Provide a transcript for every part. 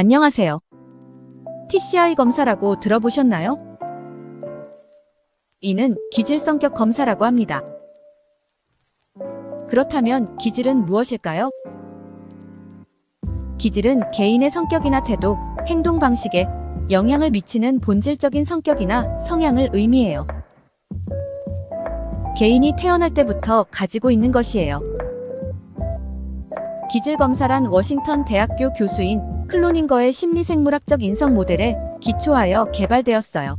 안녕하세요. TCI 검사라고 들어보셨나요? 이는 기질 성격 검사라고 합니다. 그렇다면 기질은 무엇일까요? 기질은 개인의 성격이나 태도, 행동 방식에 영향을 미치는 본질적인 성격이나 성향을 의미해요. 개인이 태어날 때부터 가지고 있는 것이에요. 기질 검사란 워싱턴 대학교 교수인 클로닝거의 심리생물학적 인성 모델에 기초하여 개발되었어요.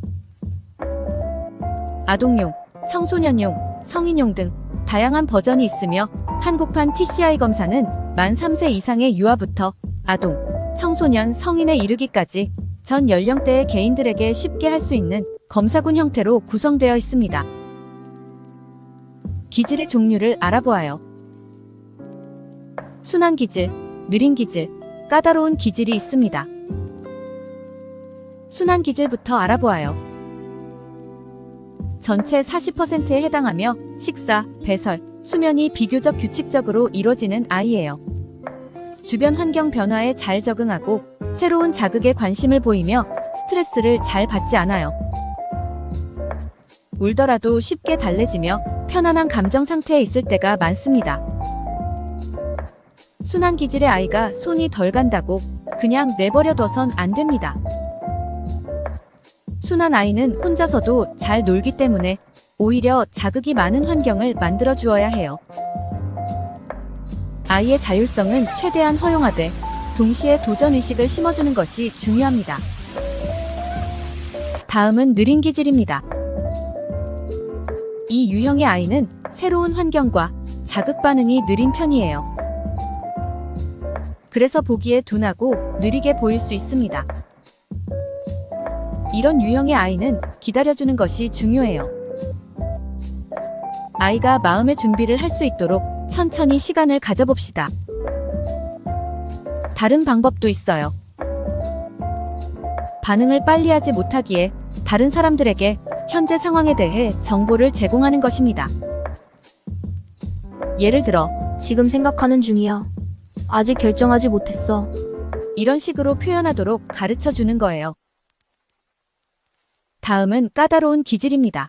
아동용, 청소년용, 성인용 등 다양한 버전이 있으며 한국판 TCI 검사는 만 3세 이상의 유아부터 아동, 청소년, 성인에 이르기까지 전 연령대의 개인들에게 쉽게 할 수 있는 검사군 형태로 구성되어 있습니다. 기질의 종류를 알아보아요. 순한 기질, 느린 기질, 까다로운 기질이 있습니다. 순한 기질부터 알아보아요. 전체 40%에 해당하며 식사, 배설, 수면이 비교적 규칙적으로 이루어지는 아이예요. 주변 환경 변화에 잘 적응하고 새로운 자극에 관심을 보이며 스트레스를 잘 받지 않아요. 울더라도 쉽게 달래지며 편안한 감정 상태에 있을 때가 많습니다. 순한 기질의 아이가 손이 덜 간다고 그냥 내버려둬선 안 됩니다. 순한 아이는 혼자서도 잘 놀기 때문에 오히려 자극이 많은 환경을 만들어 주어야 해요. 아이의 자율성은 최대한 허용하되 동시에 도전의식을 심어주는 것이 중요합니다. 다음은 느린 기질입니다. 이 유형의 아이는 새로운 환경과 자극 반응이 느린 편이에요. 그래서 보기에 둔하고 느리게 보일 수 있습니다. 이런 유형의 아이는 기다려주는 것이 중요해요. 아이가 마음의 준비를 할 수 있도록 천천히 시간을 가져봅시다. 다른 방법도 있어요. 반응을 빨리 하지 못하기에 다른 사람들에게 현재 상황에 대해 정보를 제공하는 것입니다. 예를 들어, 지금 생각하는 중이야. 아직 결정하지 못했어. 이런 식으로 표현하도록 가르쳐 주는 거예요. 다음은 까다로운 기질입니다.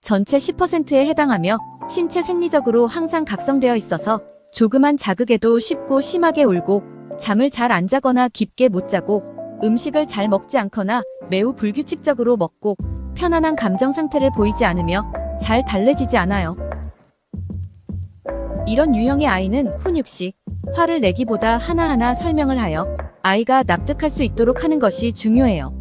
전체 10%에 해당하며 신체 생리적으로 항상 각성되어 있어서 조그만 자극에도 쉽고 심하게 울고 잠을 잘 안 자거나 깊게 못 자고 음식을 잘 먹지 않거나 매우 불규칙적으로 먹고 편안한 감정 상태를 보이지 않으며 잘 달래지지 않아요. 이런 유형의 아이는 훈육 시 화를 내기보다 하나하나 설명을 하여 아이가 납득할 수 있도록 하는 것이 중요해요.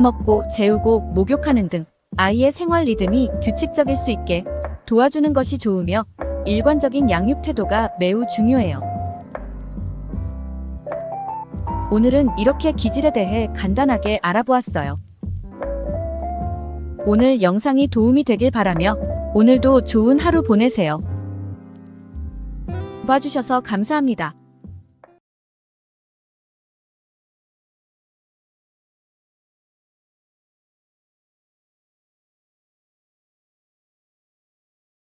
먹고 재우고 목욕하는 등 아이의 생활 리듬이 규칙적일 수 있게 도와주는 것이 좋으며 일관적인 양육 태도가 매우 중요해요. 오늘은 이렇게 기질에 대해 간단하게 알아보았어요. 오늘 영상이 도움이 되길 바라며 오늘도 좋은 하루 보내세요. 봐주셔서 감사합니다.